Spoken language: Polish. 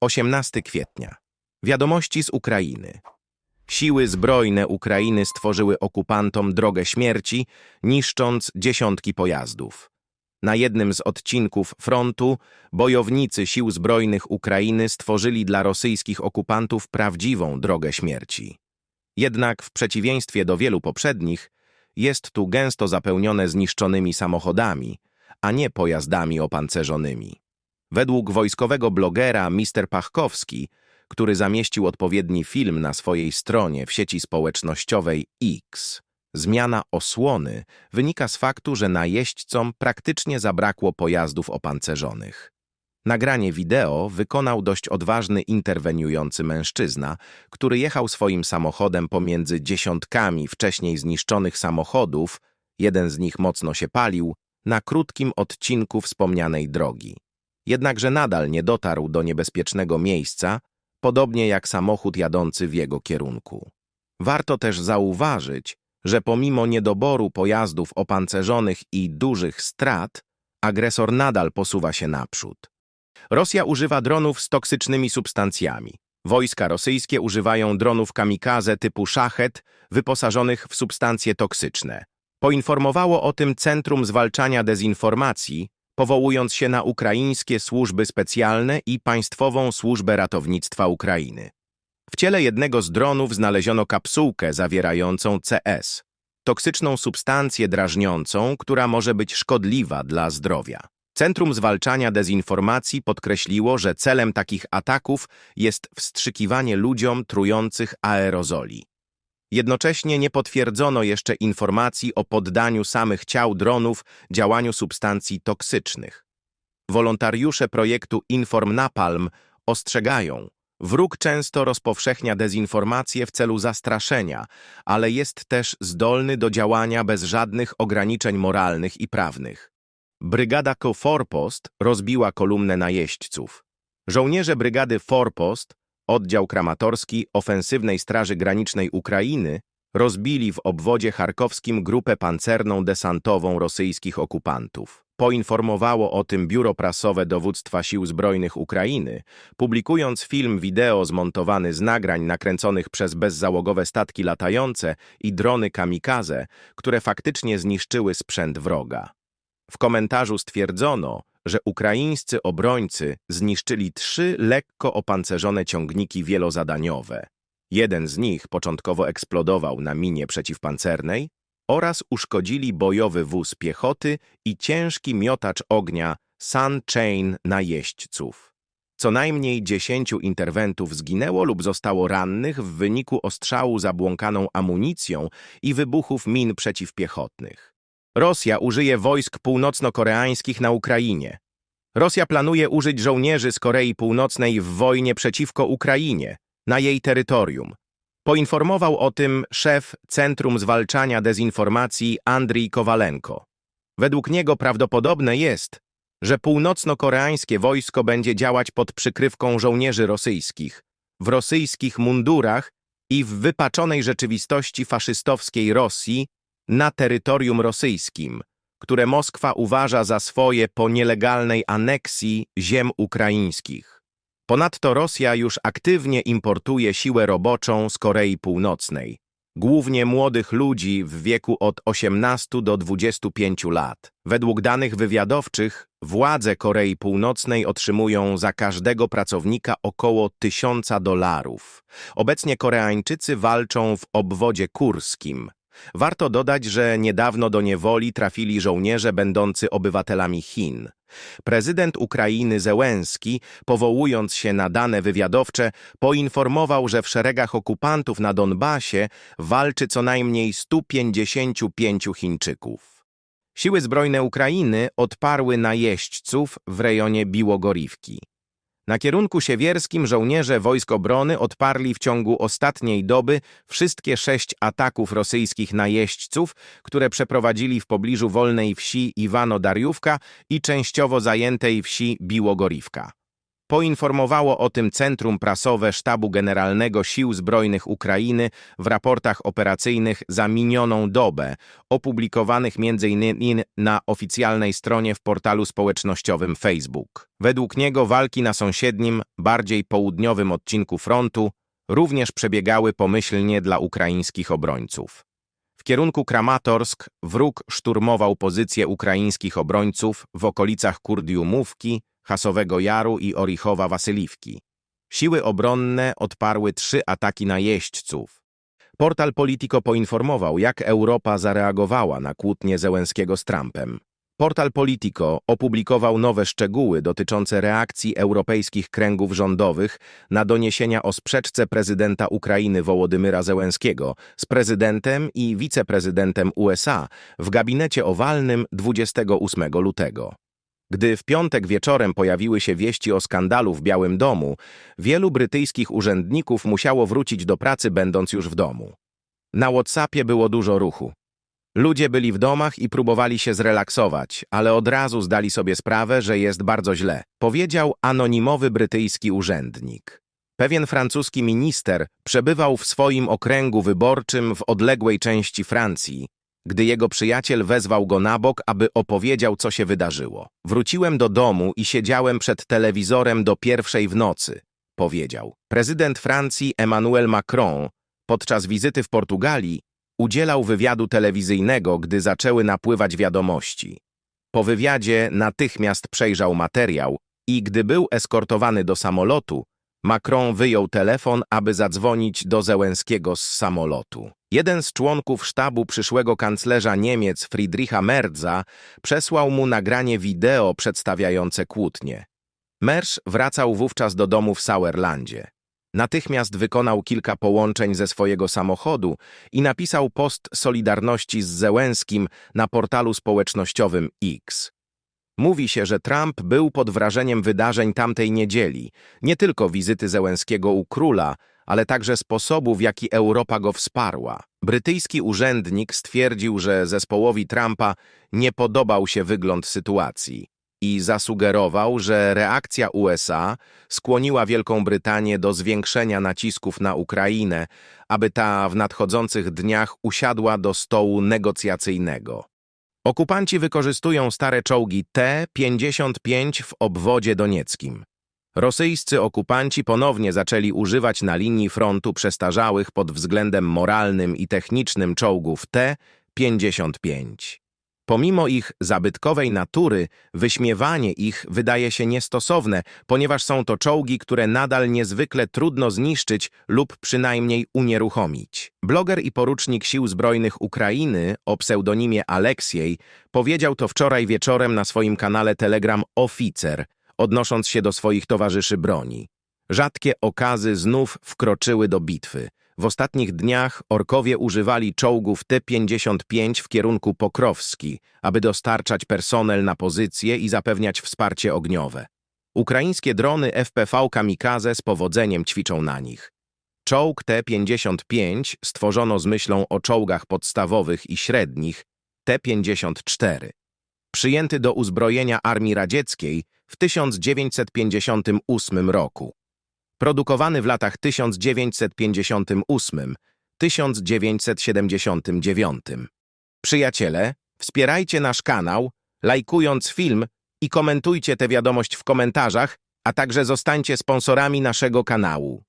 18 kwietnia. Wiadomości z Ukrainy. Siły zbrojne Ukrainy stworzyły okupantom drogę śmierci, niszcząc dziesiątki pojazdów. Na jednym z odcinków frontu bojownicy sił zbrojnych Ukrainy stworzyli dla rosyjskich okupantów prawdziwą drogę śmierci. Jednak w przeciwieństwie do wielu poprzednich, jest tu gęsto zapełnione zniszczonymi samochodami, a nie pojazdami opancerzonymi. Według wojskowego blogera Mister Pachkowski, który zamieścił odpowiedni film na swojej stronie w sieci społecznościowej X, zmiana osłony wynika z faktu, że najeźdźcom praktycznie zabrakło pojazdów opancerzonych. Nagranie wideo wykonał dość odważny interweniujący mężczyzna, który jechał swoim samochodem pomiędzy dziesiątkami wcześniej zniszczonych samochodów, jeden z nich mocno się palił, na krótkim odcinku wspomnianej drogi. Jednakże nadal nie dotarł do niebezpiecznego miejsca, podobnie jak samochód jadący w jego kierunku. Warto też zauważyć, że pomimo niedoboru pojazdów opancerzonych i dużych strat, agresor nadal posuwa się naprzód. Rosja używa dronów z toksycznymi substancjami. Wojska rosyjskie używają dronów kamikaze typu szachet wyposażonych w substancje toksyczne. Poinformowało o tym Centrum Zwalczania Dezinformacji, powołując się na ukraińskie służby specjalne i Państwową Służbę Ratownictwa Ukrainy. W ciele jednego z dronów znaleziono kapsułkę zawierającą CS, toksyczną substancję drażniącą, która może być szkodliwa dla zdrowia. Centrum Zwalczania Dezinformacji podkreśliło, że celem takich ataków jest wstrzykiwanie ludziom trujących aerozoli. Jednocześnie nie potwierdzono jeszcze informacji o poddaniu samych ciał dronów działaniu substancji toksycznych. Wolontariusze projektu Inform Napalm ostrzegają, wróg często rozpowszechnia dezinformację w celu zastraszenia, ale jest też zdolny do działania bez żadnych ograniczeń moralnych i prawnych. Brygada Forpost rozbiła kolumnę najeźdźców. Żołnierze brygady Forpost oddział kramatorski ofensywnej Straży Granicznej Ukrainy rozbili w obwodzie charkowskim grupę pancerną desantową rosyjskich okupantów. Poinformowało o tym biuro prasowe Dowództwa Sił Zbrojnych Ukrainy, publikując film wideo zmontowany z nagrań nakręconych przez bezzałogowe statki latające i drony kamikaze, które faktycznie zniszczyły sprzęt wroga. W komentarzu stwierdzono, że ukraińscy obrońcy zniszczyli trzy lekko opancerzone ciągniki wielozadaniowe. Jeden z nich początkowo eksplodował na minie przeciwpancernej oraz uszkodzili bojowy wóz piechoty i ciężki miotacz ognia Sun Chain najeźdźców. Co najmniej dziesięciu interwentów zginęło lub zostało rannych w wyniku ostrzału zabłąkaną amunicją i wybuchów min przeciwpiechotnych. Rosja użyje wojsk północno-koreańskich na Ukrainie. Rosja planuje użyć żołnierzy z Korei Północnej w wojnie przeciwko Ukrainie, na jej terytorium. Poinformował o tym szef Centrum Zwalczania Dezinformacji Andrii Kowalenko. Według niego prawdopodobne jest, że północno-koreańskie wojsko będzie działać pod przykrywką żołnierzy rosyjskich, w rosyjskich mundurach i w wypaczonej rzeczywistości faszystowskiej Rosji na terytorium rosyjskim, które Moskwa uważa za swoje po nielegalnej aneksji ziem ukraińskich. Ponadto Rosja już aktywnie importuje siłę roboczą z Korei Północnej, głównie młodych ludzi w wieku od 18 do 25 lat. Według danych wywiadowczych władze Korei Północnej otrzymują za każdego pracownika około 1000 dolarów. Obecnie Koreańczycy walczą w obwodzie kurskim, Warto dodać, że niedawno do niewoli trafili żołnierze będący obywatelami Chin. Prezydent Ukrainy Zełenski, powołując się na dane wywiadowcze, poinformował, że w szeregach okupantów na Donbasie walczy co najmniej 155 Chińczyków. Siły zbrojne Ukrainy odparły najeźdźców w rejonie Biłogorivki. Na kierunku siewierskim żołnierze wojsk obrony odparli w ciągu ostatniej doby wszystkie sześć ataków rosyjskich najeźdźców, które przeprowadzili w pobliżu wolnej wsi Iwano-Dariówka i częściowo zajętej wsi Biłogorivka. Poinformowało o tym Centrum Prasowe Sztabu Generalnego Sił Zbrojnych Ukrainy w raportach operacyjnych za minioną dobę, opublikowanych m.in. na oficjalnej stronie w portalu społecznościowym Facebook. Według niego walki na sąsiednim, bardziej południowym odcinku frontu również przebiegały pomyślnie dla ukraińskich obrońców. W kierunku Kramatorsk wróg szturmował pozycje ukraińskich obrońców w okolicach Kurdiumówki, Hasowego Jaru i Orichowa Wasyliwki. Siły obronne odparły trzy ataki na jeźdźców. Portal Politico poinformował, jak Europa zareagowała na kłótnię Zełenskiego z Trumpem. Portal Politico opublikował nowe szczegóły dotyczące reakcji europejskich kręgów rządowych na doniesienia o sprzeczce prezydenta Ukrainy Wołodymyra Zełenskiego z prezydentem i wiceprezydentem USA w gabinecie owalnym 28 lutego. Gdy w piątek wieczorem pojawiły się wieści o skandalu w Białym Domu, wielu brytyjskich urzędników musiało wrócić do pracy, będąc już w domu. Na WhatsAppie było dużo ruchu. Ludzie byli w domach i próbowali się zrelaksować, ale od razu zdali sobie sprawę, że jest bardzo źle, powiedział anonimowy brytyjski urzędnik. Pewien francuski minister przebywał w swoim okręgu wyborczym w odległej części Francji, gdy jego przyjaciel wezwał go na bok, aby opowiedział, co się wydarzyło. Wróciłem do domu i siedziałem przed telewizorem do pierwszej w nocy, powiedział. Prezydent Francji Emmanuel Macron podczas wizyty w Portugalii udzielał wywiadu telewizyjnego, gdy zaczęły napływać wiadomości. Po wywiadzie natychmiast przejrzał materiał i gdy był eskortowany do samolotu, Macron wyjął telefon, aby zadzwonić do Zełenskiego z samolotu. Jeden z członków sztabu przyszłego kanclerza Niemiec Friedricha Merza przesłał mu nagranie wideo przedstawiające kłótnie. Merz wracał wówczas do domu w Sauerlandzie. Natychmiast wykonał kilka połączeń ze swojego samochodu i napisał post Solidarności z Zełenskim na portalu społecznościowym X. Mówi się, że Trump był pod wrażeniem wydarzeń tamtej niedzieli, nie tylko wizyty Zełenskiego u króla, ale także sposobu, w jaki Europa go wsparła. Brytyjski urzędnik stwierdził, że zespołowi Trumpa nie podobał się wygląd sytuacji i zasugerował, że reakcja USA skłoniła Wielką Brytanię do zwiększenia nacisków na Ukrainę, aby ta w nadchodzących dniach usiadła do stołu negocjacyjnego. Okupanci wykorzystują stare czołgi T-55 w obwodzie donieckim. Rosyjscy okupanci ponownie zaczęli używać na linii frontu przestarzałych pod względem moralnym i technicznym czołgów T-55. Pomimo ich zabytkowej natury, wyśmiewanie ich wydaje się niestosowne, ponieważ są to czołgi, które nadal niezwykle trudno zniszczyć lub przynajmniej unieruchomić. Bloger i porucznik Sił Zbrojnych Ukrainy o pseudonimie Aleksiej powiedział to wczoraj wieczorem na swoim kanale Telegram Oficer, odnosząc się do swoich towarzyszy broni. Rzadkie okazy znów wkroczyły do bitwy. W ostatnich dniach orkowie używali czołgów T-55 w kierunku Pokrowski, aby dostarczać personel na pozycje i zapewniać wsparcie ogniowe. Ukraińskie drony FPV Kamikaze z powodzeniem ćwiczą na nich. Czołg T-55 stworzono z myślą o czołgach podstawowych i średnich T-54. Przyjęty do uzbrojenia Armii Radzieckiej w 1958 roku produkowany w latach 1958-1979. Przyjaciele, wspierajcie nasz kanał, lajkując film i komentujcie tę wiadomość w komentarzach, a także zostańcie sponsorami naszego kanału.